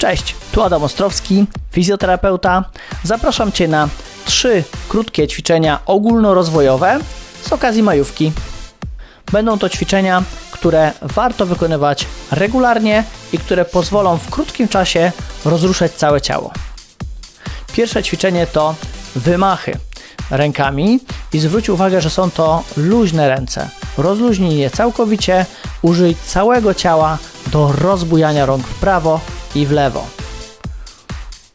Cześć, tu Adam Ostrowski, fizjoterapeuta. Zapraszam Cię na trzy krótkie ćwiczenia ogólnorozwojowe z okazji majówki. Będą to ćwiczenia, które warto wykonywać regularnie i które pozwolą w krótkim czasie rozruszać całe ciało. Pierwsze ćwiczenie to wymachy rękami i zwróć uwagę, że są to luźne ręce. Rozluźnij je całkowicie, użyj całego ciała do rozbujania rąk w prawo i w lewo.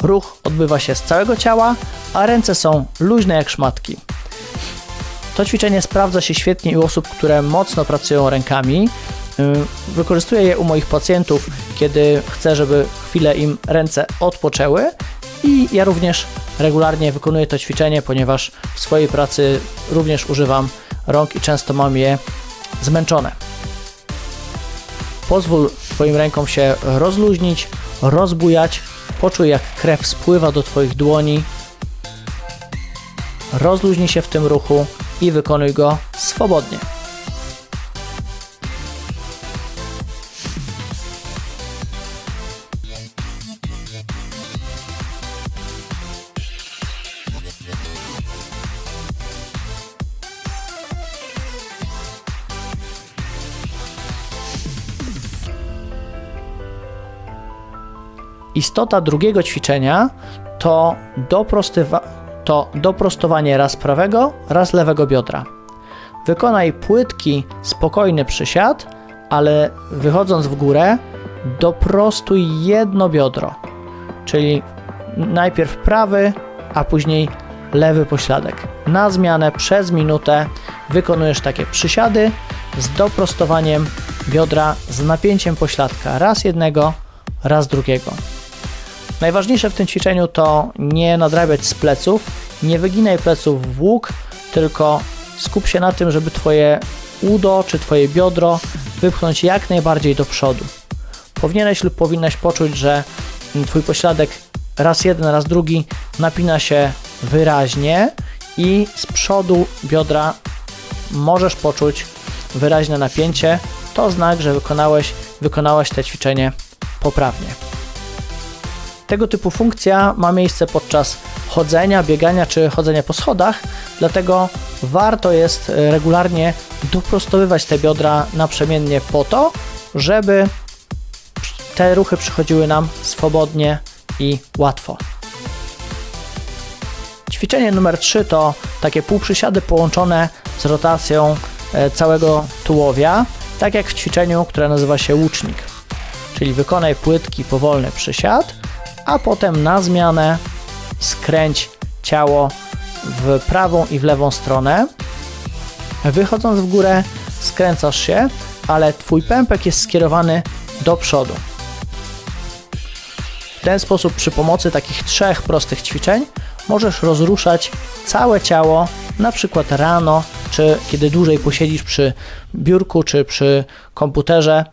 Ruch odbywa się z całego ciała, a ręce są luźne jak szmatki. To ćwiczenie sprawdza się świetnie u osób, które mocno pracują rękami. Yy, Wykorzystuję je u moich pacjentów, kiedy chcę, żeby chwilę im ręce odpoczęły i ja również regularnie wykonuję to ćwiczenie, ponieważ w swojej pracy również używam rąk i często mam je zmęczone. Pozwól Twoim rękom się rozluźnić, rozbujać. Poczuj, jak krew spływa do Twoich dłoni. Rozluźnij się w tym ruchu i wykonuj go swobodnie. Istota drugiego ćwiczenia to, to doprostowanie raz prawego, raz lewego biodra. Wykonaj płytki, spokojny przysiad, ale wychodząc w górę, doprostuj jedno biodro, czyli najpierw prawy, a później lewy pośladek. Na zmianę przez minutę wykonujesz takie przysiady z doprostowaniem biodra z napięciem pośladka raz jednego, raz drugiego. Najważniejsze w tym ćwiczeniu to nie nadrabiać z pleców, nie wyginaj pleców w łuk, tylko skup się na tym, żeby Twoje udo czy Twoje biodro wypchnąć jak najbardziej do przodu. Powinieneś lub powinnaś poczuć, że Twój pośladek raz jeden, raz drugi napina się wyraźnie i z przodu biodra możesz poczuć wyraźne napięcie. To znak, że wykonałeś, wykonałaś te ćwiczenie poprawnie. Tego typu funkcja ma miejsce podczas chodzenia, biegania czy chodzenia po schodach, dlatego warto jest e, regularnie doprostowywać te biodra naprzemiennie po to, żeby te ruchy przychodziły nam swobodnie i łatwo. Ćwiczenie numer 3 to takie półprzysiady połączone z rotacją e, całego tułowia, tak jak w ćwiczeniu, które nazywa się łucznik. Czyli wykonaj płytki, powolny przysiad, a potem na zmianę skręć ciało w prawą i w lewą stronę. Wychodząc w górę, skręcasz się, ale twój pępek jest skierowany do przodu. W ten sposób, przy pomocy takich trzech prostych ćwiczeń, możesz rozruszać całe ciało, na przykład rano, czy kiedy dłużej posiedzisz przy biurku, czy przy komputerze.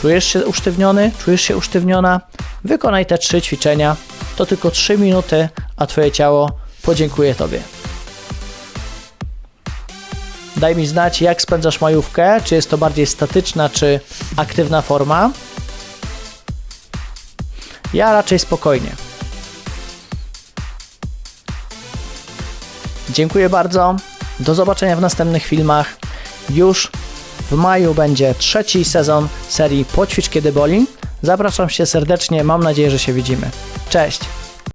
Czujesz się usztywniony? Czujesz się usztywniona? Wykonaj te trzy ćwiczenia. To tylko 3 minuty, a Twoje ciało podziękuje Tobie. Daj mi znać, jak spędzasz majówkę, czy jest to bardziej statyczna, czy aktywna forma. Ja raczej spokojnie. Dziękuję bardzo. Do zobaczenia w następnych filmach. Już w maju będzie trzeci sezon serii Poćwicz kiedy boli. Zapraszam Cię serdecznie, mam nadzieję, że się widzimy. Cześć!